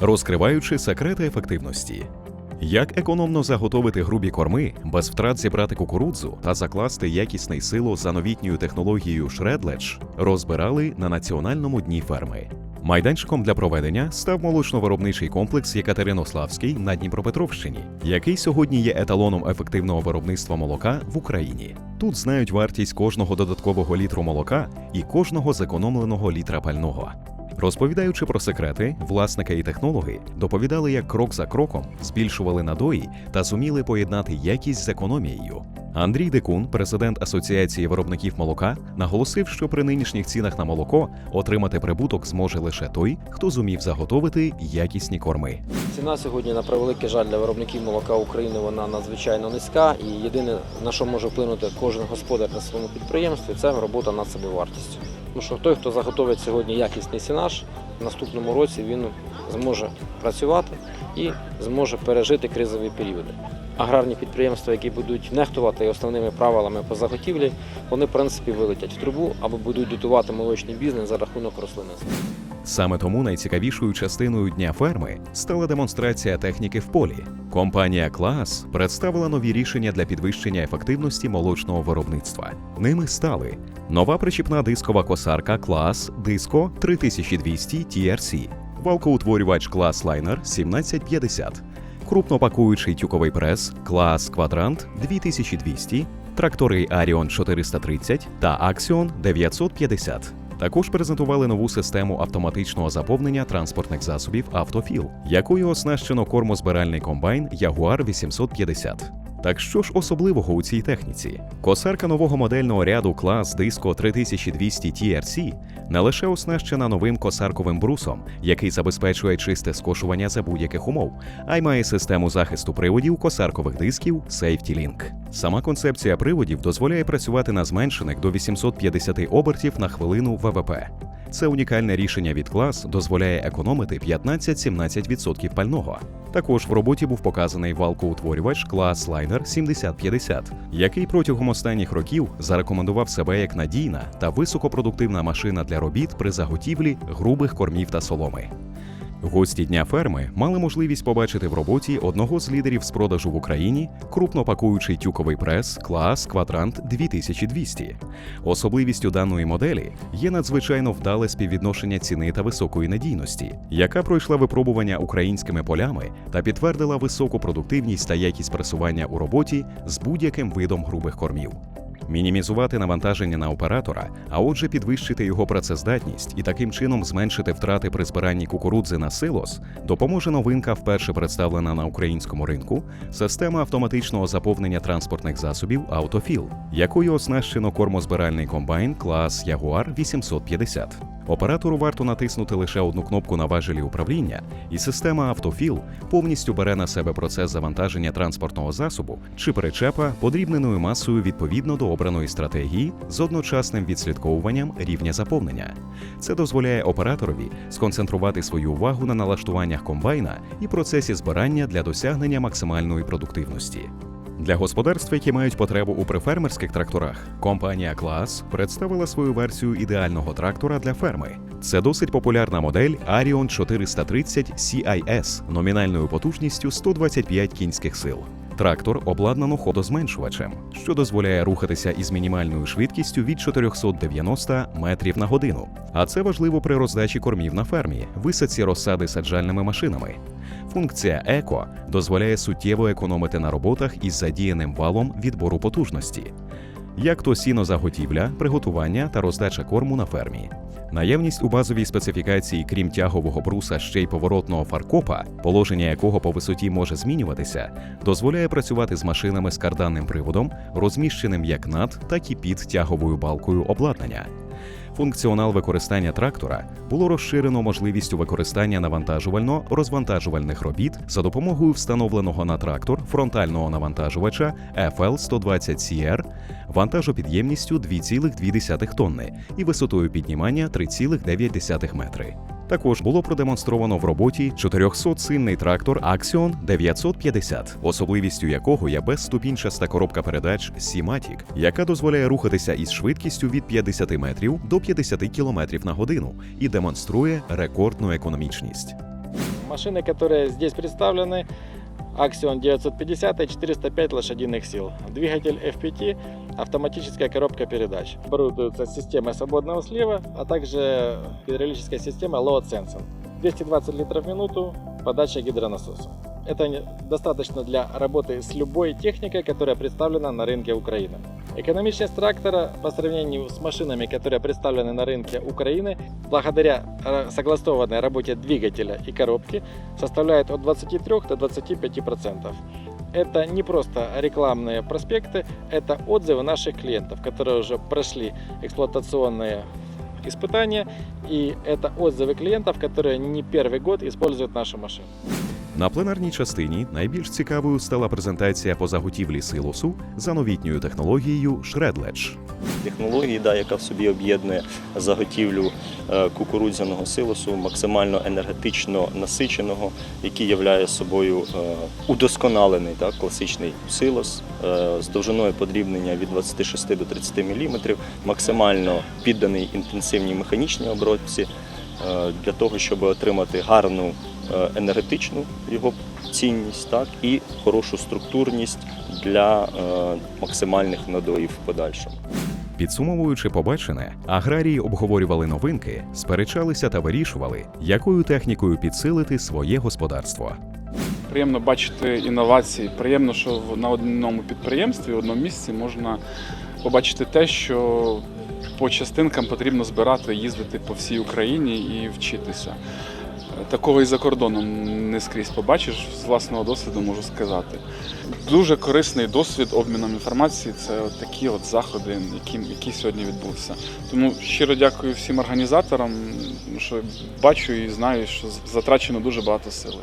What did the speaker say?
розкриваючи секрети ефективності. Як економно заготовити грубі корми, без втрат зібрати кукурудзу та закласти якісний сило за новітньою технологією Shredledge, розбирали на національному дні ферми. Майданчиком для проведення став молочно-виробничий комплекс Єкатеринославський на Дніпропетровщині, який сьогодні є еталоном ефективного виробництва молока в Україні. Тут знають вартість кожного додаткового літру молока і кожного зекономленого літра пального. Розповідаючи про секрети, власники і технологи доповідали, як крок за кроком збільшували надої та зуміли поєднати якість з економією. Андрій Декун, президент Асоціації виробників молока, наголосив, що при нинішніх цінах на молоко отримати прибуток зможе лише той, хто зумів заготовити якісні корми. Ціна сьогодні, на превеликий жаль, для виробників молока України вона надзвичайно низька. І єдине, на що може вплинути кожен господар на своєму підприємстві, це робота над собівартістю. Тому що той, хто заготовить сьогодні якісний сінаж, в наступному році він зможе працювати і зможе пережити кризові періоди. Аграрні підприємства, які будуть нехтувати основними правилами по заготівлі, вони в принципі вилетять в трубу або будуть дотувати молочний бізнес за рахунок рослинництва. Саме тому найцікавішою частиною дня ферми стала демонстрація техніки в полі. Компанія Клас представила нові рішення для підвищення ефективності молочного виробництва. Ними стали нова причіпна дискова косарка Клас Диско 3200 TRC, валкоутворювач Клас Лайнер 1750, крупнопакуючий тюковий прес Клас Квадрант 2200, трактори Аріон 430 та Axion 950. Також презентували нову систему автоматичного заповнення транспортних засобів Автофіл, якою оснащено кормозбиральний комбайн Jaguar 850. Так що ж особливого у цій техніці? Косарка нового модельного ряду клас Disco 3200 TRC не лише оснащена новим косарковим брусом, який забезпечує чисте скошування за будь-яких умов, а й має систему захисту приводів косаркових дисків Safety Link. Сама концепція приводів дозволяє працювати на зменшених до 850 обертів на хвилину ВВП. Це унікальне рішення від клас дозволяє економити 15-17% пального. Також в роботі був показаний валкоутворювач клас Liner 7050, який протягом останніх років зарекомендував себе як надійна та високопродуктивна машина для робіт при заготівлі грубих кормів та соломи. Гості дня ферми мали можливість побачити в роботі одного з лідерів з продажу в Україні крупнопакуючий тюковий прес клас Квадрант 2200. Особливістю даної моделі є надзвичайно вдале співвідношення ціни та високої надійності, яка пройшла випробування українськими полями та підтвердила високу продуктивність та якість пресування у роботі з будь-яким видом грубих кормів. Мінімізувати навантаження на оператора, а отже, підвищити його працездатність і таким чином зменшити втрати при збиранні кукурудзи на силос, допоможе новинка, вперше представлена на українському ринку, система автоматичного заповнення транспортних засобів Автофіл, якою оснащено кормозбиральний комбайн клас Jaguar 850. Оператору варто натиснути лише одну кнопку на важелі управління, і система Автофіл повністю бере на себе процес завантаження транспортного засобу чи причепа подрібненою масою відповідно до обраної стратегії з одночасним відслідковуванням рівня заповнення. Це дозволяє операторові сконцентрувати свою увагу на налаштуваннях комбайна і процесі збирання для досягнення максимальної продуктивності. Для господарств, які мають потребу у прифермерських тракторах, компанія Клас представила свою версію ідеального трактора для ферми. Це досить популярна модель Arion 430 CIS номінальною потужністю 125 кінських сил. Трактор обладнано ходозменшувачем, що дозволяє рухатися із мінімальною швидкістю від 490 метрів на годину. А це важливо при роздачі кормів на фермі, висадці розсади саджальними машинами. Функція еко дозволяє суттєво економити на роботах із задіяним валом відбору потужності, як то сінозаготівля, приготування та роздача корму на фермі. Наявність у базовій специфікації, крім тягового бруса, ще й поворотного фаркопа, положення якого по висоті може змінюватися, дозволяє працювати з машинами з карданним приводом, розміщеним як над, так і під тяговою балкою обладнання. Функціонал використання трактора було розширено можливістю використання навантажувально-розвантажувальних робіт за допомогою встановленого на трактор фронтального навантажувача FL120CR вантажопідємністю 2,2 тонни і висотою піднімання 3,9 метри. Також було продемонстровано в роботі 400-сильний трактор Axion 950, особливістю якого є безступінчаста коробка передач C-Matic, яка дозволяє рухатися із швидкістю від 50 метрів до 50 км на годину і демонструє рекордну економічність. Машины, которые здесь представлены, Axion 950 и 405 лошадиных сил. Двигатель FPT, автоматическая коробка передач. Оборудуется системой свободного слива, а также гидравлическая система Load Sensing. 220 литров в минуту, подача гидронасоса. Это достаточно для работы с любой техникой, которая представлена на рынке Украины. Экономичность трактора по сравнению с машинами, которые представлены на рынке Украины, благодаря э, согласованной работе двигателя и коробки, составляет от 23 до 25 процентов. Это не просто рекламные проспекты, это отзывы наших клиентов, которые уже прошли эксплуатационные испытания, и это отзывы клиентов, которые не первый год используют нашу машину. На пленарній частині найбільш цікавою стала презентація по заготівлі силосу за новітньою технологією Shredledge. технології, да, яка в собі об'єднує заготівлю е, кукурудзяного силосу, максимально енергетично насиченого, який являє собою е, удосконалений так, класичний силос е, з довжиною подрібнення від 26 до 30 мм, максимально підданий інтенсивній механічній обробці для того, щоб отримати гарну енергетичну його цінність, так і хорошу структурність для е, максимальних надоїв в подальшому. Підсумовуючи побачене, аграрії обговорювали новинки, сперечалися та вирішували, якою технікою підсилити своє господарство. Приємно бачити інновації. Приємно, що в- на одному підприємстві, в одному місці можна побачити те, що по частинкам потрібно збирати, їздити по всій Україні і вчитися. Такого і за кордоном не скрізь побачиш, з власного досвіду можу сказати. Дуже корисний досвід обміном інформації це от такі от заходи, які, які сьогодні відбувся. Тому щиро дякую всім організаторам, що бачу і знаю, що затрачено дуже багато сили.